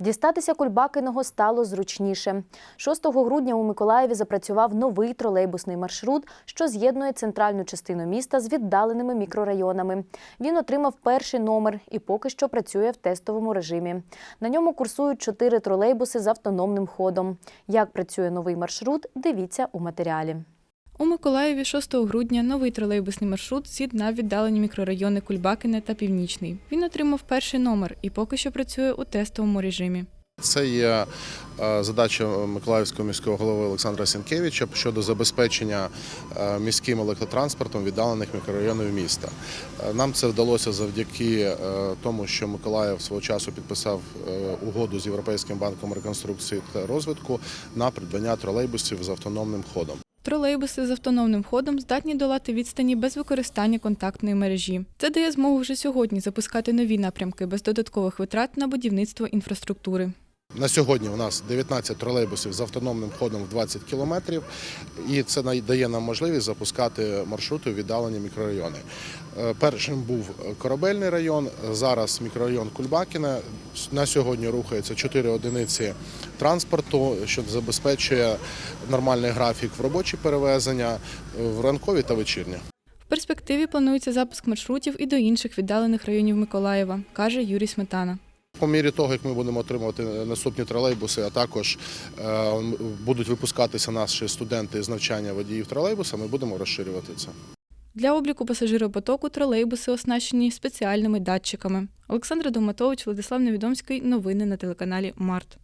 Дістатися Кульбакиного стало зручніше. 6 грудня у Миколаєві запрацював новий тролейбусний маршрут, що з'єднує центральну частину міста з віддаленими мікрорайонами. Він отримав перший номер і поки що працює в тестовому режимі. На ньому курсують чотири тролейбуси з автономним ходом. Як працює новий маршрут, дивіться у матеріалі. У Миколаєві 6 грудня новий тролейбусний маршрут з'єднав віддалені мікрорайони Кульбакине та Північний. Він отримав перший номер і поки що працює у тестовому режимі. Це є е, задача Миколаївського міського голови Олександра Сінкевича щодо забезпечення е, міським електротранспортом віддалених мікрорайонів міста. Е, Нам це вдалося завдяки тому, що Миколаїв свого часу підписав угоду з Європейським банком реконструкції та розвитку на придбання тролейбусів з автономним ходом. Тролейбуси з автономним ходом здатні долати відстані без використання контактної мережі. Це дає змогу вже сьогодні запускати нові напрямки без додаткових витрат на будівництво інфраструктури. На сьогодні у нас 19 тролейбусів з автономним ходом в 20 кілометрів, і це дає нам можливість запускати маршрути у віддалені мікрорайони. Е, Першим був корабельний район, зараз мікрорайон Кульбакіна. На сьогодні рухається 4 одиниці транспорту, що забезпечує нормальний графік в робочі перевезення, е, в ранкові та вечірні. В перспективі планується запуск маршрутів і до інших віддалених районів Миколаєва, каже Юрій Сметана. По мірі того, як ми будемо отримувати наступні тролейбуси, а також е, будуть випускатися наші студенти з навчання водіїв тролейбуса, ми будемо розширювати це. Для обліку пасажиропотоку тролейбуси оснащені спеціальними датчиками. Олександр Доматович, Владислав Невідомський. Новини на телеканалі Март.